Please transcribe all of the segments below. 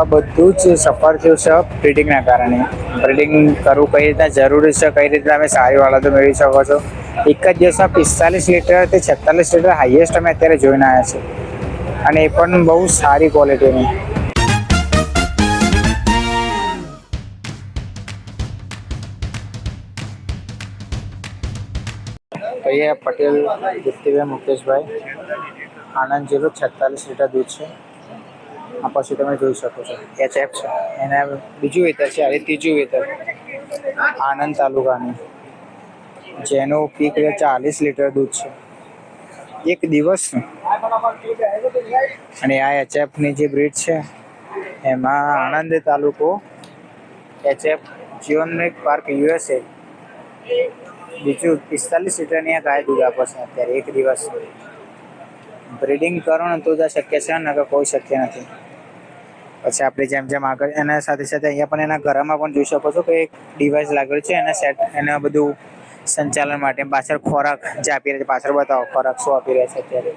આ બધું જ સફર થયું છે બ્રિડિંગના કારણે. બ્રિડિંગ કરવું કઈ રીતના જરૂરી છે, કઈ રીતના તમે સારી વાળા મેળવી શકો છો? એક જ દિવસમાં પિસ્તાલીસ લીટરથી છેતાલીસ લીટર હાઈએસ્ટ અમે અત્યારે જોઈને આવ્યા છે અને એ પણ બહુ સારી ક્વોલિટીની અહીંયા પટેલ દીપ્તિભાઈ મુકેશભાઈ. આનંદ જીરો છેતાલીસ લીટર દૂધ છે. આ પછી તમે જોઈ શકો છો. એચ એફ છે. એના બીજું વેતર છે, હવે ત્રીજું વેતર. આણંદ તાલુકાનું. જેનું પીક ચાલીસ લીટર દૂધ છે. એક દિવસનું અને આ એચએફની જે બ્રીડ છે, એમાં આણંદ તાલુકો એચએફ જીવનમિક પાર્ક યુએસએ બીજું પિસ્તાલીસ લીટરની આ ગાય દૂધ આપે છે અત્યારે, એક દિવસ. બ્રિડિંગ કરો ને તો શક્ય છે ને કોઈ શક્ય નથી. પછી આપણે જેમ જેમ આગળ એના સાથે સાથે અહીંયા પણ એના ઘરમાં પણ જોઈ શકો છો કે એક ડિવાઇસ લાગેલું છે, એના સેટ એના બધું સંચાલન માટે. પાછળ ખોરાક જે આપી રહ્યા છે, પાછળ બતાવો, ખોરાક શું આપી રહ્યા છે અત્યારે?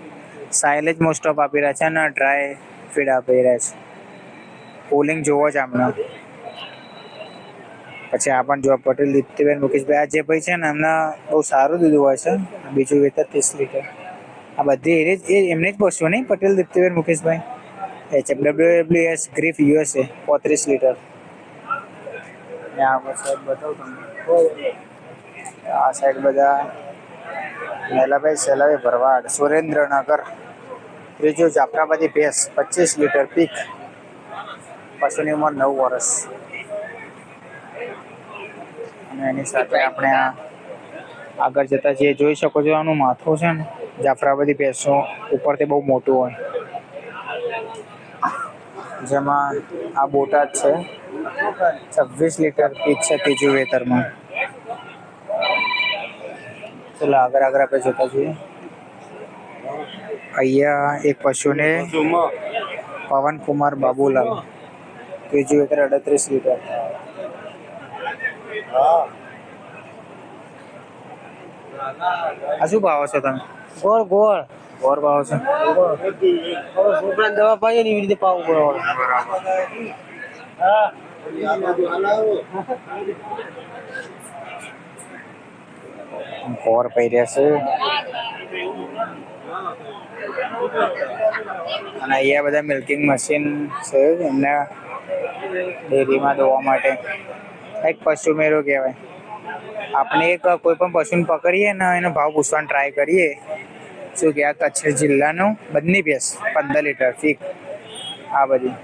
સાયલેજ મોસ્ટ ઓફ આપી રહ્યા છે અને ડ્રાય ફીડ આપી રહ્યા છે. કુલિંગ જોવો જ આમને. પછી આ પણ જોવા પટેલ દીપ્તિબેન મુકેશભાઈ, આ જે ભાઈ છે ને, એમના બહુ સારું દૂધ હોય છે. બીજું વેતર ત્રીસ લીટર. આ બધી એ જ એમને જ પશુ નહીં, Patel Diptiben Mukeshbhai? H F W S grief USA પોત્રીસ લીટર. આ સાઈડ બતાવું તમને. આ સાઈડ બધા મેલાભાઈ સેલાભાઈ ભરવાડ, સુરેન્દ્રનગર. ત્રીજું જાફરાબાદી ભેંસ, પચીસ લીટર પીક. પશુની ઉંમર નવ વર્ષ. અને એની સાથે આપણે આ આગળ જતા જે જોઈ શકો છો, આનું માથું છે ને, જાફરાબાદી ભેંસનું ઉપરથી બહુ મોટું હોય. જેમાં આ બોટાદ છે. છવ્વીસ લીટર પીક છે ત્રીજું વેતરમાં. ચલો, આગળ આગળ આપણે જોતા જોઈએ. અહીંયા એક પશુને પવન કુમાર બાબુલાલ, ત્રીજું વેતર અડત્રીસ લીટર. આ શું ભાવો છો તમે ગોળ ગોળ. ગોર ભાવો છો. દવા પાઈએ ને એવી રીતે પાવું પડે છે અને અહીંયા બધા મિલ્કિંગ મશીન છે એમના ડેરીમાં ધોવા માટે એક પશુ મેળો કહેવાય આપણે એક કોઈ પણ પશુને પકડીએ ને એનો ભાવ પૂછવાનો ટ્રાય કરીએ શું કે આ કચ્છ જિલ્લાનું બંને ભેંસ પંદર લીટર ફીક આ બધી.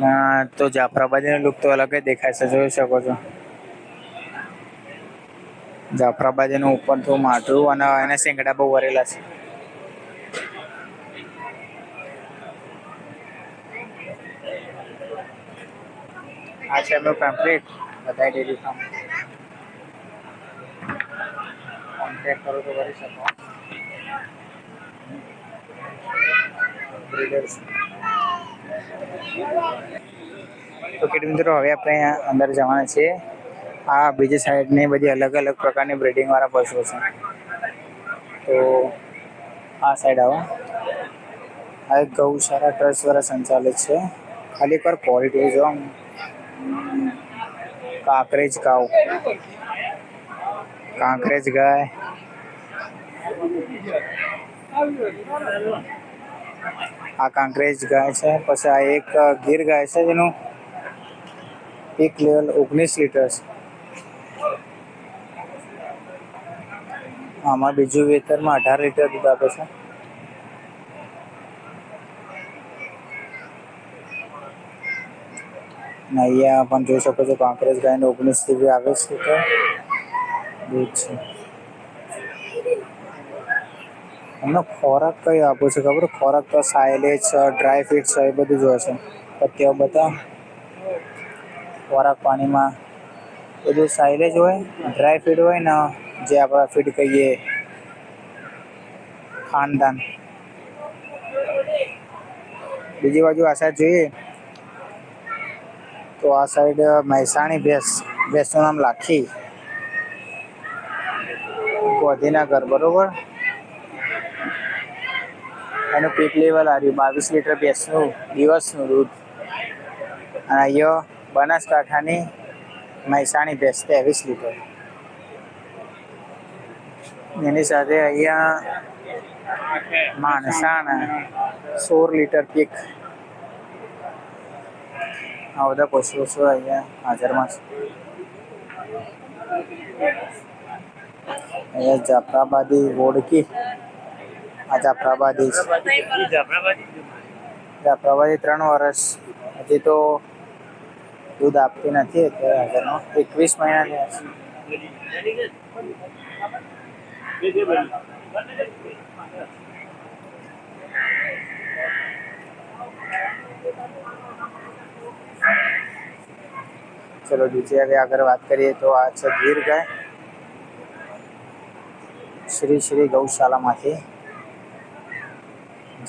ના તો જાફરાબાદીનો લુક તો અલગ જ દેખાય છે, જોઈ શકો છો. જાફરાબાદીનું ઉપર તો માટું અને એના શેંગડા બહુ વરેલા છે. આ છે એમનું પેમ્પલેટ બધાય ડેરી ફાર્મ કોન્ટેક કરો તો કરી શકો. તો ખેડૂત મિત્રો, હવે આપણે અહીંયા અંદર જવાના છીએ. આ બીજી સાઈડની બધી અલગ અલગ પ્રકારની બ્રિડિંગવાળા પશુઓ છે. તો આ સાઈડ આવો. આ એક ગૌશાળા ટ્રસ્ટ દ્વારા સંચાલિત છે. ખાલી પર ક્વોલિટી જો કાંકરેજ કાવ. કાંકરેજ ગાય. આ કાંકરેજ ગાય છે. પછી આ એક ગીર ગાય છે જેનું પીક લેવલ ઓગણીસ લીટર છે. આમાં બીજું વેતરમાં અઢાર લીટર દૂધ આપે છે. ને અહીંયા પણ જોઈ શકો છો કોંગ્રેસ ગાયને ઓગણીસ જેવી આવે છે તો છે. એમનો ખોરાક કયો આપો છે ખબર? ખોરાક તો સાયલેજ ડ્રાય ફ્રૂટ છે, એ બધું જોઈએ છે. અત્યારે બધા ખોરાક પાણીમાં બધું સાયલેજ હોય ડ્રાય ફીડ હોય ને જે આપણા ફીડ કહીએ, ખાનદાન. બીજી બાજુ આ સાઈડ જોઈએ? તો આ સાઈડ મહેસાણી ભેંસ, ભેંસનું નામ લાખી. ગોધીનગર, બરોબર? એનું પીક લેવલ આવ્યું બાવીસ લીટર ભેંસનું, દિવસનું દૂધ. અને અહીંયા બનાસકાંઠાની મહેસાણી ભેંસ, ત્રેવીસ લીટર. એની સાથે અહીંયા માણસાણા, સોળ લીટર પીક આ બધા પશુઓ છે અહીંયા હાજરમાં છે. અહીંયા જાફરાબાદી ઓળખી આ જાફરાબાદી જાફરાબાદી ત્રણ વર્ષ. હજી તો દૂધ આપતી નથી, અત્યારે હાજરમાં. એકવીસ મહિના થયા છે ચલો બીજી હવે આગળ વાત કરીએ તો આ છે ગીર ગાય શ્રી શ્રી ગૌશાલામાંથી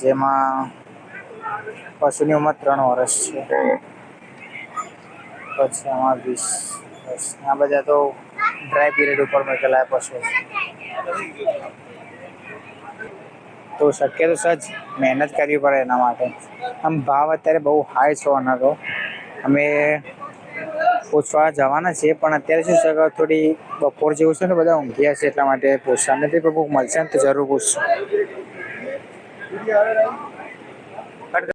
જેમાં પશુની ઉંમર ત્રણ વર્ષ છે. પછી આમાં વીસ વર્ષ. આ બધા તો ડ્રાય પીરિયડ ઉપર મૂકેલા પશુ. તો શક્ય તો સજ મહેનત કરવી પડે એના માટે. આમ ભાવ અત્યારે બહુ હાઈ છો ઓના તો અમે પૂછવા જવાના છે, પણ અત્યારે શું છે થોડી બપોર જેવું છે ને બધા ઊંઘ્યા છે એટલા માટે પૂછતા નથી, પણ કોઈક મળશે ને તો જરૂર પૂછશું.